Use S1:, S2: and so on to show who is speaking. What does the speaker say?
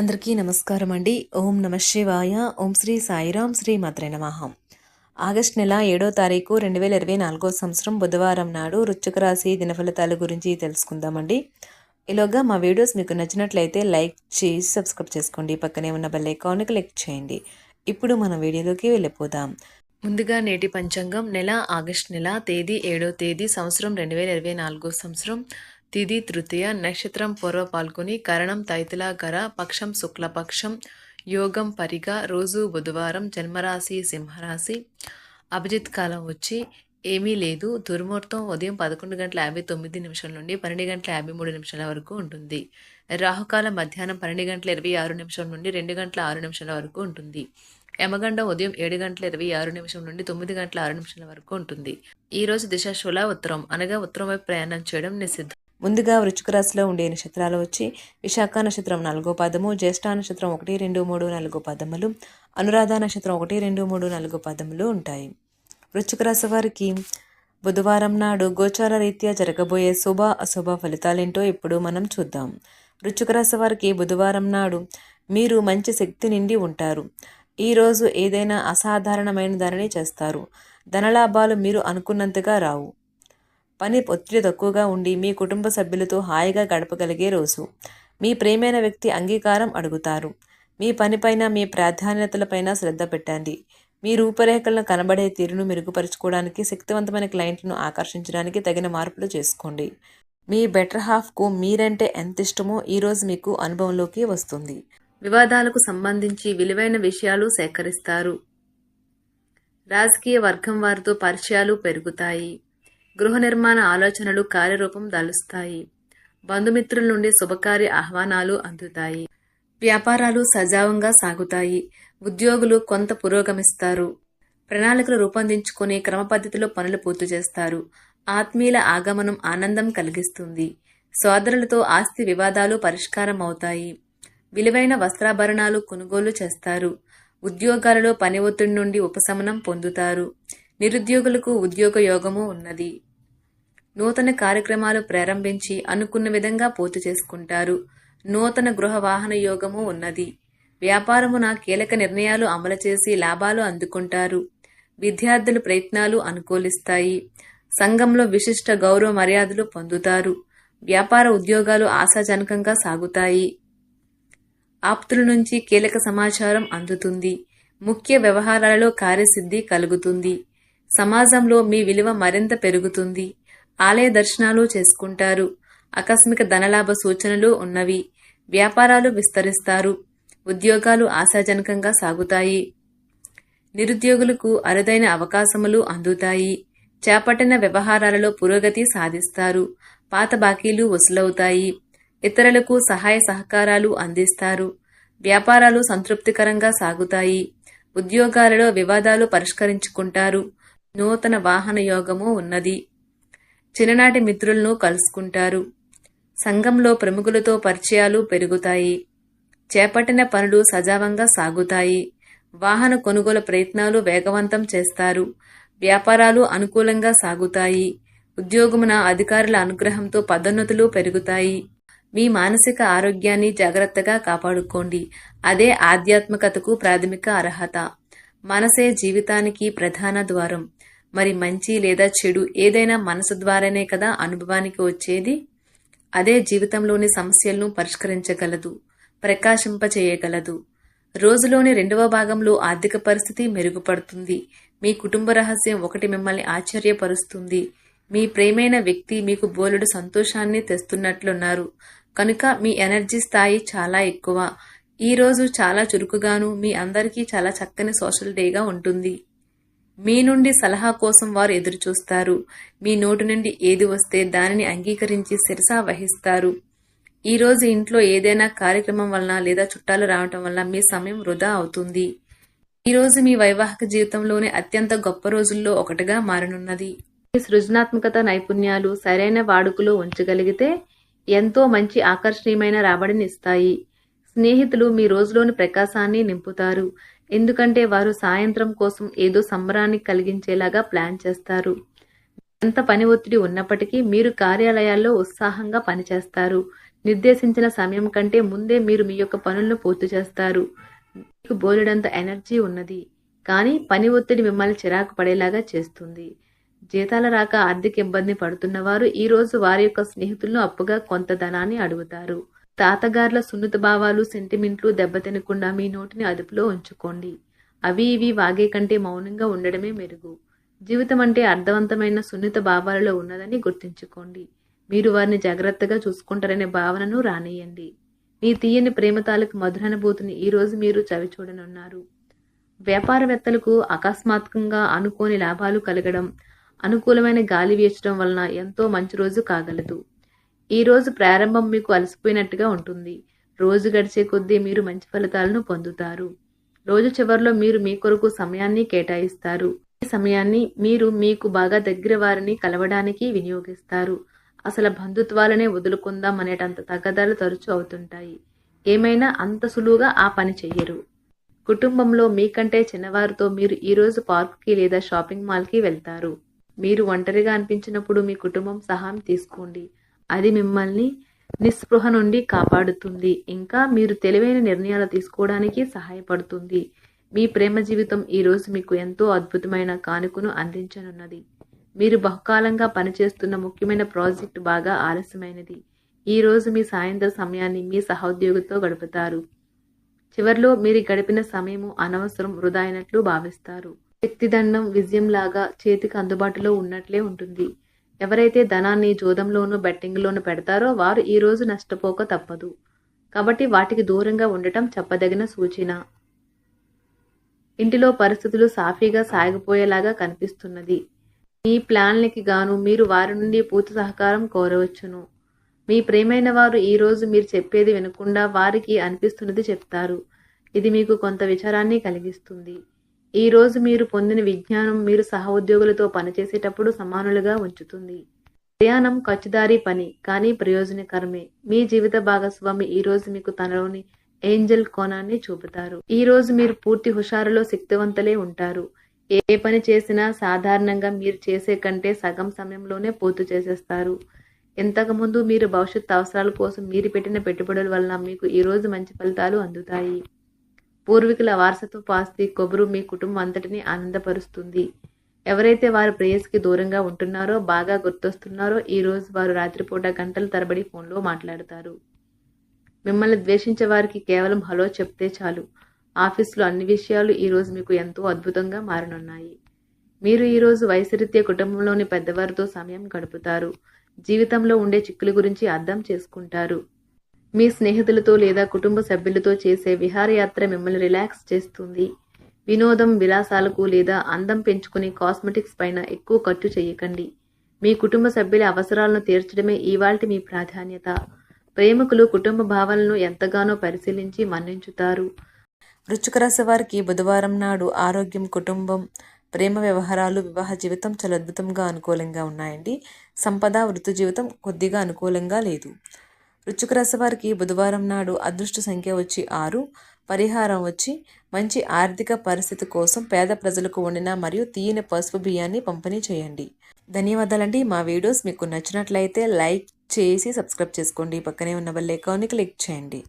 S1: అందరికీ నమస్కారం అండి. ఓం నమ శివాయ. ఓం శ్రీ సాయిరాం శ్రీ మాత్రే నమః. ఆగస్ట్ నెల ఏడో తారీఖు రెండు వేల ఇరవై నాలుగో సంవత్సరం బుధవారం నాడు వృశ్చిక రాశి దినఫలితాల గురించి తెలుసుకుందామండి. ఈలోగా మా వీడియోస్ మీకు నచ్చినట్లయితే లైక్ చేసి సబ్స్క్రైబ్ చేసుకోండి. పక్కనే ఉన్న బెల్ ఐకాన్కి క్లిక్ చేయండి. ఇప్పుడు మన వీడియోలోకి వెళ్ళిపోదాం. ముందుగా నేటి పంచాంగం. నెల ఆగస్ట్ నెల తేదీ ఏడో తేదీ సంవత్సరం రెండు వేల ఇరవై నాలుగో సంవత్సరం. తిది తృతీయ నక్షత్రం పూర్వ పాల్గొని కరణం తైతిలాకర పక్షం శుక్లపక్షం యోగం పరిగ రోజు బుధవారం జన్మరాశి సింహరాశి. అభిజిత్ కాలం వచ్చి ఏమీ లేదు. దుర్ముహూర్తం ఉదయం పదకొండు గంటల యాభై తొమ్మిది నిమిషాల నుండి పన్నెండు గంటల యాభై మూడు నిమిషాల వరకు ఉంటుంది. రాహుకాలం మధ్యాహ్నం పన్నెండు గంటల ఇరవై ఆరు నిమిషం నుండి రెండు గంటల ఆరు నిమిషాల వరకు ఉంటుంది. యమగండ ఉదయం ఏడు గంటల ఇరవై ఆరు నిమిషం నుండి తొమ్మిది గంటల ఆరు నిమిషాల వరకు ఉంటుంది. ఈ రోజు దిశ ఉత్తరం. అనగా ఉత్తరం వైపు ప్రయాణం చేయడం నిషిద్ధం. ముందుగా వృశ్చిక రాశిలో ఉండే నక్షత్రాలు వచ్చి విశాఖ నక్షత్రం నాలుగో పదము జ్యేష్ఠ నక్షత్రం ఒకటి రెండు మూడు నాలుగు పదములు అనురాధ నక్షత్రం ఒకటి రెండు మూడు నాలుగు పదములు ఉంటాయి. వృశ్చిక రాశి వారికి బుధవారం నాడు గోచార రీత్యా జరగబోయే శుభ అశుభ ఫలితాలేంటో ఇప్పుడు మనం చూద్దాం. వృశ్చిక రాశి వారికి బుధవారం నాడు మీరు మంచి శక్తి నిండి ఉంటారు. ఈరోజు ఏదైనా అసాధారణమైన దానిని చేస్తారు. ధనలాభాలు మీరు అనుకున్నంతగా రావు. పని ఒత్తిడి తక్కువగా ఉండి మీ కుటుంబ సభ్యులతో హాయిగా గడపగలిగే రోజు. మీ ప్రేమైన వ్యక్తి అంగీకారం అడుగుతారు. మీ పనిపైన మీ ప్రాధాన్యతలపైన శ్రద్ధ పెట్టండి. మీ రూపురేఖలను కనబడే తీరును మెరుగుపరుచుకోవడానికి శక్తివంతమైన క్లయింట్లను ఆకర్షించడానికి తగిన మార్పులు చేసుకోండి. మీ బెటర్ హాఫ్కు మీరంటే ఎంత ఇష్టమో ఈరోజు మీకు అనుభవంలోకి వస్తుంది. వివాదాలకు సంబంధించి విలువైన విషయాలు సేకరిస్తారు. రాజకీయ వర్గం వారితో పరిచయాలు పెరుగుతాయి. గృహ నిర్మాణ ఆలోచనలు కార్యరూపం దాలుస్తాయి. బంధుమిత్రుల నుండి శుభకార్య ఆహ్వానాలు అందుతాయి. వ్యాపారాలు సజావంగా సాగుతాయి. ఉద్యోగులు కొంత పురోగమిస్తారు. ప్రణాళికలు రూపొందించుకొని క్రమ పద్ధతిలో పనులు పూర్తి చేస్తారు. ఆత్మీయుల ఆగమనం ఆనందం కలిగిస్తుంది. సోదరులతో ఆస్తి వివాదాలు పరిష్కారం అవుతాయి విలువైన వస్త్రాభరణాలు కొనుగోలు చేస్తారు. ఉద్యోగాలలో పని ఒత్తిడి నుండి ఉపశమనం పొందుతారు. నిరుద్యోగులకు ఉద్యోగ యోగము ఉన్నది. నూతన కార్యక్రమాలు ప్రారంభించి అనుకున్న విధంగా పూర్తి చేసుకుంటారు. నూతన గృహ వాహన యోగము ఉన్నది. వ్యాపారమున కీలక నిర్ణయాలు అమలు చేసి లాభాలు అందుకుంటారు. విద్యార్థుల ప్రయత్నాలు అనుకూలిస్తాయి. సంఘంలో విశిష్ట గౌరవ మర్యాదలు పొందుతారు. వ్యాపార ఉద్యోగాలు ఆశాజనకంగా సాగుతాయి. ఆప్తుల నుంచి కీలక సమాచారం అందుతుంది. ముఖ్య వ్యవహారాలలో కార్యసిద్ధి కలుగుతుంది. సమాజంలో మీ విలువ మరింత పెరుగుతుంది. ఆలయ దర్శనాలు చేసుకుంటారు. ఆకస్మిక ధనలాభ సూచనలు ఉన్నవి. వ్యాపారాలు విస్తరిస్తారు. ఉద్యోగాలు ఆశాజనకంగా సాగుతాయి. నిరుద్యోగులకు అరుదైన అవకాశములు అందుతాయి. చేపట్టిన వ్యవహారాలలో పురోగతి సాధిస్తారు. పాత బాకీలు వసూలవుతాయి. ఇతరులకు సహాయ సహకారాలు అందిస్తారు. వ్యాపారాలు సంతృప్తికరంగా సాగుతాయి. ఉద్యోగాలలో వివాదాలు పరిష్కరించుకుంటారు. నూతన వాహన యోగము ఉన్నది. చిన్ననాటి మిత్రులను కలుసుకుంటారు. సంఘంలో ప్రముఖులతో పరిచయాలు పెరుగుతాయి. చేపట్టిన పనులు సజావంగా సాగుతాయి. వాహన కొనుగోలు ప్రయత్నాలు వేగవంతం చేస్తారు. వ్యాపారాలు అనుకూలంగా సాగుతాయి. ఉద్యోగమున అధికారుల అనుగ్రహంతో పదోన్నతులు పెరుగుతాయి. మీ మానసిక ఆరోగ్యాన్ని జాగ్రత్తగా కాపాడుకోండి. అదే ఆధ్యాత్మికతకు ప్రాథమిక అర్హత. మనసే జీవితానికి ప్రధాన ద్వారం. మరి మంచి లేదా చెడు ఏదైనా మనసు ద్వారానే కదా అనుభవానికి వచ్చేది? అదే జీవితంలోని సమస్యలను పరిష్కరించగలదు ప్రకాశింపచేయగలదు. రోజులోని రెండవ భాగంలో ఆర్థిక పరిస్థితి మెరుగుపడుతుంది. మీ కుటుంబ రహస్యం ఒకటి మిమ్మల్ని ఆశ్చర్యపరుస్తుంది. మీ ప్రేమైన వ్యక్తి మీకు బోలెడు సంతోషాన్ని తెస్తున్నట్లున్నారు. కనుక మీ ఎనర్జీ స్థాయి చాలా ఎక్కువ. ఈ రోజు చాలా చురుకుగాను మీ అందరికీ చాలా చక్కని సోషల్ డేగా ఉంటుంది. మీ నుండి సలహా కోసం వారు ఎదురుచూస్తారు మీ నోటి నుండి ఏది వస్తే దానిని అంగీకరించి శిరసా వహిస్తారు. ఈ రోజు ఇంట్లో ఏదైనా కార్యక్రమం వలన లేదా చుట్టాలు రావటం వల్ల మీ సమయం వృధా అవుతుంది. ఈ రోజు మీ వైవాహిక జీవితంలోనే అత్యంత గొప్ప రోజుల్లో ఒకటిగా మారనున్నది. మీ సృజనాత్మకత నైపుణ్యాలు సరైన వాడుకలో ఉంచగలిగితే ఎంతో మంచి ఆకర్షణీయమైన రాబడిని ఇస్తాయి. స్నేహితులు మీ రోజులోని ప్రకాశాన్ని నింపుతారు. ఎందుకంటే వారు సాయంత్రం కోసం ఏదో సంబరాన్ని కలిగించేలాగా ప్లాన్ చేస్తారు. ఎంత పని ఒత్తిడి ఉన్నప్పటికీ మీరు కార్యాలయాల్లో ఉత్సాహంగా పనిచేస్తారు. నిర్దేశించిన సమయం కంటే ముందే మీరు మీ యొక్క పనులను పూర్తి చేస్తారు. మీకు బోలెడంత ఎనర్జీ ఉన్నది. కానీ పని ఒత్తిడి మిమ్మల్ని చిరాకు పడేలాగా చేస్తుంది. జీతాల రాక ఆర్థిక ఇబ్బంది పడుతున్నవారు ఈ రోజు వారి యొక్క స్నేహితులను అప్పుగా కొంత ధనాన్ని అడుగుతారు. తాతగార్ల సున్నిత భావాలు సెంటిమెంట్లు దెబ్బతినకుండా మీ నోటిని అదుపులో ఉంచుకోండి. అవి ఇవి వాగే కంటే మౌనంగా ఉండడమే మెరుగు. జీవితం అంటే అర్థవంతమైన సున్నిత భావాలలో ఉన్నదని గుర్తుంచుకోండి. మీరు వారిని జాగ్రత్తగా చూసుకుంటారనే భావనను రానియండి మీ తీయని ప్రేమతాలకు మధురానుభూతిని ఈరోజు మీరు చవిచూడనున్నారు వ్యాపారవేత్తలకు అకస్మాత్తుగా అనుకోని లాభాలు కలగడం అనుకూలమైన గాలి వీచడం వలన ఎంతో మంచి రోజు కాగలదు. ఈ రోజు ప్రారంభం మీకు అలసిపోయినట్టుగా ఉంటుంది. రోజు గడిచే కొద్దీ మీరు మంచి ఫలితాలను పొందుతారు. రోజు చివరిలో మీరు మీ కొరకు సమయాన్ని కేటాయిస్తారు. ఈ సమయాన్ని మీరు మీకు బాగా దగ్గర వారిని కలవడానికి వినియోగిస్తారు. అసలు బంధుత్వాలనే వదులుకుందాం అనేటంత తగ్గదాలు తరచూ అవుతుంటాయి. ఏమైనా అంత సులువుగా ఆ పని చెయ్యరు. కుటుంబంలో మీకంటే చిన్నవారితో మీరు ఈరోజు పార్క్కి లేదా షాపింగ్ మాల్కి వెళ్తారు. మీరు ఒంటరిగా అనిపించినప్పుడు మీ కుటుంబం సహాయం తీసుకోండి. అది మిమ్మల్ని నిస్పృహ నుండి కాపాడుతుంది. ఇంకా మీరు తెలివైన నిర్ణయాలు తీసుకోవడానికి సహాయపడుతుంది. మీ ప్రేమ జీవితం ఈరోజు మీకు ఎంతో అద్భుతమైన కానుకను అందించనున్నది. మీరు బహుకాలంగా పనిచేస్తున్న ముఖ్యమైన ప్రాజెక్టు బాగా ఆలస్యమైనది. ఈ రోజు మీ సాయంత్రం సమయాన్ని మీ సహోద్యోగితో గడుపుతారు. చివర్లో మీరు గడిపిన సమయము అనవసరం వృధా అయినట్లు భావిస్తారు. శక్తిదండం విజయంలాగా చేతికి అందుబాటులో ఉన్నట్లే ఉంటుంది. ఎవరైతే ధనాన్ని జూదంలోనూ బెట్టింగ్లోనూ పెడతారో వారు ఈ రోజు నష్టపోక తప్పదు. కాబట్టి వాటికి దూరంగా ఉండటం చెప్పదగిన సూచన. ఇంటిలో పరిస్థితులు సాఫీగా సాగిపోయేలాగా కనిపిస్తున్నది. మీ ప్లాన్లకి గాను మీరు వారి నుండి పూర్తి సహకారం కోరవచ్చును. మీ ప్రేమైన వారు ఈ రోజు మీరు చెప్పేది వినకుండా వారికి అనిపిస్తున్నది చెప్తారు. ఇది మీకు కొంత విచారాన్ని కలిగిస్తుంది. ఈ రోజు మీరు పొందిన విజ్ఞానం మీరు సహ ఉద్యోగులతో పనిచేసేటప్పుడు సమానులుగా ఉంచుతుంది. ప్రయాణం ఖర్చుదారీ పని కానీ ప్రయోజనకరమే. మీ జీవిత భాగస్వామి ఈ రోజు మీకు తనలోని ఏంజల్ కోణాన్ని చూపుతారు. ఈ రోజు మీరు పూర్తి హుషారులో శక్తివంతులే ఉంటారు. ఏ పని చేసినా సాధారణంగా మీరు చేసే కంటే సగం సమయంలోనే పూర్తి చేసేస్తారు. ఇంతకుముందు మీరు భవిష్యత్ అవసరాల కోసం మీరు పెట్టిన పెట్టుబడుల వలన మీకు ఈ రోజు మంచి ఫలితాలు అందుతాయి. పూర్వీకుల వారసత్వ ఆస్తి కొబురు మీ కుటుంబం అంతటిని ఆనందపరుస్తుంది. ఎవరైతే వారు ప్రేయస్కి దూరంగా ఉంటున్నారో బాగా గుర్తొస్తున్నారో ఈ రోజు వారు రాత్రిపూట గంటల తరబడి ఫోన్లో మాట్లాడతారు. మిమ్మల్ని ద్వేషించే వారికి కేవలం హలో చెప్తే చాలు. ఆఫీసులో అన్ని విషయాలు ఈరోజు మీకు ఎంతో అద్భుతంగా మారనున్నాయి. మీరు ఈరోజు రోజు కుటుంబంలోని పెద్దవారితో సమయం గడుపుతారు. జీవితంలో ఉండే చిక్కుల గురించి అర్థం చేసుకుంటారు. మీ స్నేహితులతో లేదా కుటుంబ సభ్యులతో చేసే విహారయాత్ర మిమ్మల్ని రిలాక్స్ చేస్తుంది. వినోదం విలాసాలకు లేదా అందం పెంచుకునే కాస్మెటిక్స్ పైన ఎక్కువ ఖర్చు చేయకండి. మీ కుటుంబ సభ్యుల అవసరాలను తీర్చడమే ఇవాల్టి మీ ప్రాధాన్యత. ప్రేమికులు కుటుంబ భావాలను ఎంతగానో పరిశీలించి మన్నించుతారు. వృశ్చికరాశి వారికి బుధవారం నాడు ఆరోగ్యం కుటుంబం ప్రేమ వ్యవహారాలు వివాహ జీవితం చాలా అద్భుతంగా అనుకూలంగా ఉన్నాయండి. సంపద వృత్తి జీవితం కొద్దిగా అనుకూలంగా లేదు. వృశ్చిక రాశి వారికి బుధవారం నాడు అదృష్ట సంఖ్య వచ్చి ఆరు పరిహారం వచ్చి మంచి ఆర్థిక పరిస్థితి కోసం పేద ప్రజలకు వండిన మరియు తీయని పసుపు బియ్యాన్ని పంపిణీ చేయండి. ధన్యవాదాలండి. మా వీడియోస్ మీకు నచ్చినట్లయితే లైక్ చేసి సబ్స్క్రైబ్ చేసుకోండి. పక్కనే ఉన్న బెల్ ఐకాన్ని క్లిక్ చేయండి.